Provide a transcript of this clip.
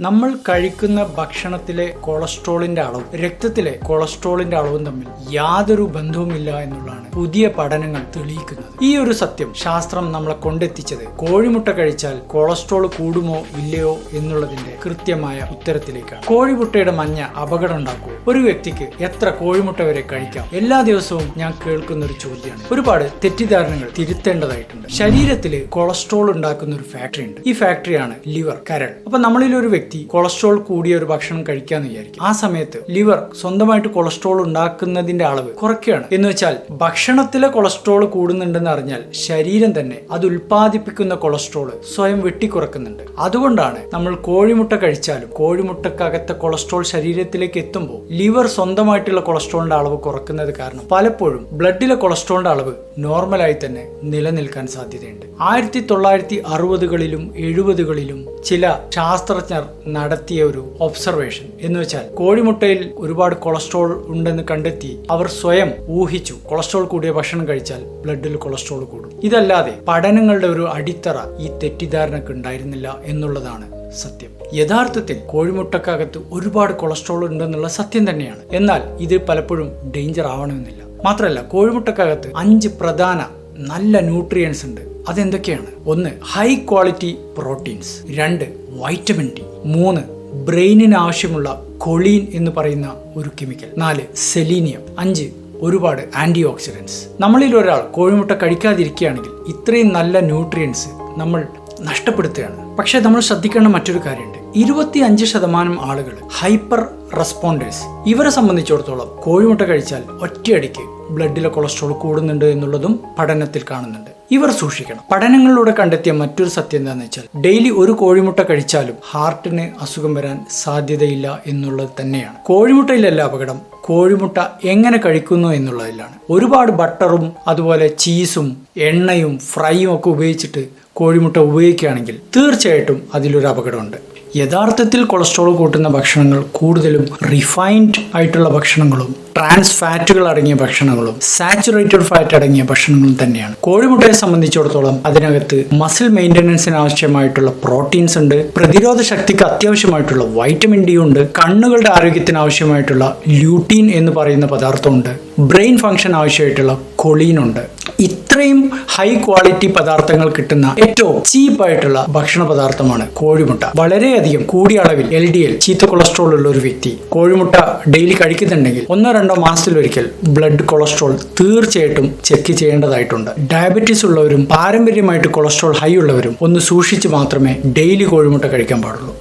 നമ്മൾ കഴിക്കുന്ന ഭക്ഷണത്തിലെ കൊളസ്ട്രോളിന്റെ അളവ് രക്തത്തിലെ കൊളസ്ട്രോളിന്റെ അളവും തമ്മിൽ യാതൊരു ബന്ധവുമില്ല എന്നുള്ളതാണ് പുതിയ പഠനങ്ങൾ തെളിയിക്കുന്നത്. ഈ ഒരു സത്യം ശാസ്ത്രം നമ്മളെ കൊണ്ടെത്തിച്ചത് കോഴിമുട്ട കഴിച്ചാൽ കൊളസ്ട്രോൾ കൂടുമോ ഇല്ലയോ എന്നുള്ളതിന്റെ കൃത്യമായ ഉത്തരത്തിലേക്കാണ്. കോഴിമുട്ടയുടെ മഞ്ഞ അപകടം ഉണ്ടാക്കൂ ഒരു വ്യക്തിക്ക് എത്ര കോഴിമുട്ട വരെ കഴിക്കാം? എല്ലാ ദിവസവും ഞാൻ കേൾക്കുന്ന ഒരു ചോദ്യമാണ്. ഒരുപാട് തെറ്റിദ്ധാരണകൾ തിരുത്തേണ്ടതായിട്ടുണ്ട്. ശരീരത്തിൽ കൊളസ്ട്രോൾ ഉണ്ടാക്കുന്ന ഒരു ഫാക്ടറി ഉണ്ട്. ഈ ഫാക്ടറിയാണ് ലിവർ കരൾ. അപ്പൊ നമ്മളിൽ ഒരു വ്യക്തി കൊളസ്ട്രോൾ കൂടിയ ഒരു ഭക്ഷണം കഴിക്കാന്ന് വിചാരിക്കും. ആ സമയത്ത് ലിവർ സ്വന്തമായിട്ട് കൊളസ്ട്രോൾ ഉണ്ടാക്കുന്നതിന്റെ അളവ് കുറയ്ക്കുകയാണ്. എന്ന് വെച്ചാൽ ഭക്ഷണത്തിലെ കൊളസ്ട്രോൾ കൂടുന്നുണ്ടെന്ന് അറിഞ്ഞാൽ ശരീരം തന്നെ അത് ഉൽപ്പാദിപ്പിക്കുന്ന കൊളസ്ട്രോൾ സ്വയം വെട്ടിക്കുറക്കുന്നുണ്ട്. അതുകൊണ്ടാണ് നമ്മൾ കോഴിമുട്ട കഴിച്ചാലും കോഴിമുട്ടക്കകത്തെ കൊളസ്ട്രോൾ ശരീരത്തിലേക്ക് എത്തുമ്പോൾ ലിവർ സ്വന്തമായിട്ടുള്ള കൊളസ്ട്രോളിന്റെ അളവ് കുറക്കുന്നത് കാരണം പലപ്പോഴും ബ്ലഡിലെ കൊളസ്ട്രോളിന്റെ അളവ് നോർമലായി തന്നെ നിലനിൽക്കാൻ സാധ്യതയുണ്ട്. ആയിരത്തി തൊള്ളായിരത്തി അറുപതുകളിലും എഴുപതുകളിലും ചില ശാസ്ത്രജ്ഞർ നടത്തിയ ഒരു ഒബ്സർവേഷൻ എന്ന് വെച്ചാൽ കോഴിമുട്ടയിൽ ഒരുപാട് കൊളസ്ട്രോൾ ഉണ്ടെന്ന് കണ്ടെത്തി അവർ സ്വയം ഊഹിച്ചു. കൊളസ്ട്രോൾ കൂടിയ ഭക്ഷണം കഴിച്ചാൽ ബ്ലഡിൽ കൊളസ്ട്രോൾ കൂടും. ഇതല്ലാതെ പഠനങ്ങളുടെ ഒരു അടിത്തറ ഈ തെറ്റിദ്ധാരണക്ക് ഉണ്ടായിരുന്നില്ല എന്നുള്ളതാണ് സത്യം. യഥാർത്ഥത്തിൽ കോഴിമുട്ടക്കകത്ത് ഒരുപാട് കൊളസ്ട്രോൾ ഉണ്ടെന്നുള്ള സത്യം തന്നെയാണ്. എന്നാൽ ഇത് പലപ്പോഴും ഡേഞ്ചർ ആവണമെന്നില്ല. മാത്രമല്ല കോഴിമുട്ടക്കകത്ത് അഞ്ച് പ്രധാന നല്ല ന്യൂട്രിയൻസ് ഉണ്ട്. അതെന്തൊക്കെയാണ്? ഒന്ന് ഹൈ ക്വാളിറ്റി പ്രോട്ടീൻസ് രണ്ട് വൈറ്റമിൻ ഡി മൂന്ന് ബ്രെയിനിന് ആവശ്യമുള്ള കൊളീൻ എന്ന് പറയുന്ന ഒരു കെമിക്കൽ. നാല് സെലീനിയം. അഞ്ച് ഒരുപാട് ആന്റി ഓക്സിഡൻസ് നമ്മളിൽ ഒരാൾ കോഴിമുട്ട കഴിക്കാതിരിക്കുകയാണെങ്കിൽ ഇത്രയും നല്ല ന്യൂട്രിയൻസ് നമ്മൾ നഷ്ടപ്പെടുത്തുകയാണ്. പക്ഷേ നമ്മൾ ശ്രദ്ധിക്കേണ്ട മറ്റൊരു കാര്യമുണ്ട്. ഇരുപത്തി അഞ്ച് ശതമാനം ആളുകൾ ഹൈപ്പർ റെസ്പോണ്ടേഴ്സ്. ഇവരെ സംബന്ധിച്ചിടത്തോളം കോഴിമുട്ട കഴിച്ചാൽ ഒറ്റയടിക്ക് ബ്ലഡിലെ കൊളസ്ട്രോൾ കൂടുന്നുണ്ട് എന്നുള്ളതും പഠനത്തിൽ കാണുന്നുണ്ട്. ഇവർ സൂക്ഷിക്കണം. പഠനങ്ങളിലൂടെ കണ്ടെത്തിയ മറ്റൊരു സത്യം എന്താണെന്ന് വെച്ചാൽ ഡെയിലി ഒരു കോഴിമുട്ട കഴിച്ചാലും ഹാർട്ടിന് അസുഖം വരാൻ സാധ്യതയില്ല എന്നുള്ളത് തന്നെയാണ്. കോഴിമുട്ടയിലല്ല അപകടം കോഴിമുട്ട എങ്ങനെ കഴിക്കുന്നു എന്നുള്ളതിലാണ്. ഒരുപാട് ബട്ടറും അതുപോലെ ചീസും എണ്ണയും ഫ്രൈയും ഒക്കെ ഉപയോഗിച്ചിട്ട് കോഴിമുട്ട ഉപയോഗിക്കുകയാണെങ്കിൽ തീർച്ചയായിട്ടും അതിലൊരു അപകടമുണ്ട്. യഥാർത്ഥത്തിൽ കൊളസ്ട്രോൾ കൂട്ടുന്ന ഭക്ഷണങ്ങൾ കൂടുതലും റിഫൈൻഡ് ആയിട്ടുള്ള ഭക്ഷണങ്ങളും ട്രാൻസ് ഫാറ്റുകൾ അടങ്ങിയ ഭക്ഷണങ്ങളും സാച്ചുറേറ്റഡ് ഫാറ്റ് അടങ്ങിയ ഭക്ഷണങ്ങളും തന്നെയാണ്. കോഴിമുട്ടയെ സംബന്ധിച്ചിടത്തോളം അതിനകത്ത് മസിൽ മെയിന്റനൻസിന് ആവശ്യമായിട്ടുള്ള പ്രോട്ടീൻസ് ഉണ്ട്. പ്രതിരോധ ശക്തിക്ക് അത്യാവശ്യമായിട്ടുള്ള വൈറ്റമിൻ ഡി ഉണ്ട്. കണ്ണുകളുടെ ആരോഗ്യത്തിന് ആവശ്യമായിട്ടുള്ള ല്യൂട്ടീൻ എന്ന് പറയുന്ന പദാർത്ഥമുണ്ട്. ബ്രെയിൻ ഫംഗ്ഷൻ ആവശ്യമായിട്ടുള്ള കൊളീൻ ഉണ്ട്. ഇത്രയും ഹൈ ക്വാളിറ്റി പദാർത്ഥങ്ങൾ കിട്ടുന്ന ഏറ്റവും ചീപ്പായിട്ടുള്ള ഭക്ഷണ പദാർത്ഥമാണ് കോഴിമുട്ട. വളരെയധികം കൂടിയ അളവിൽ എൽ ഡി എൽ ചീത്ത കൊളസ്ട്രോൾ ഉള്ള ഒരു വ്യക്തി കോഴിമുട്ട ഡെയിലി കഴിക്കുന്നുണ്ടെങ്കിൽ ഒന്നോ രണ്ടോ മാസത്തിലൊരിക്കൽ ബ്ലഡ് കൊളസ്ട്രോൾ തീർച്ചയായിട്ടും ചെക്ക് ചെയ്യേണ്ടതായിട്ടുണ്ട്. ഡയബറ്റീസ് ഉള്ളവരും പാരമ്പര്യമായിട്ട് കൊളസ്ട്രോൾ ഹൈ ഉള്ളവരും ഒന്ന് സൂക്ഷിച്ച് മാത്രമേ ഡെയിലി കോഴിമുട്ട കഴിക്കാൻ പാടുള്ളൂ.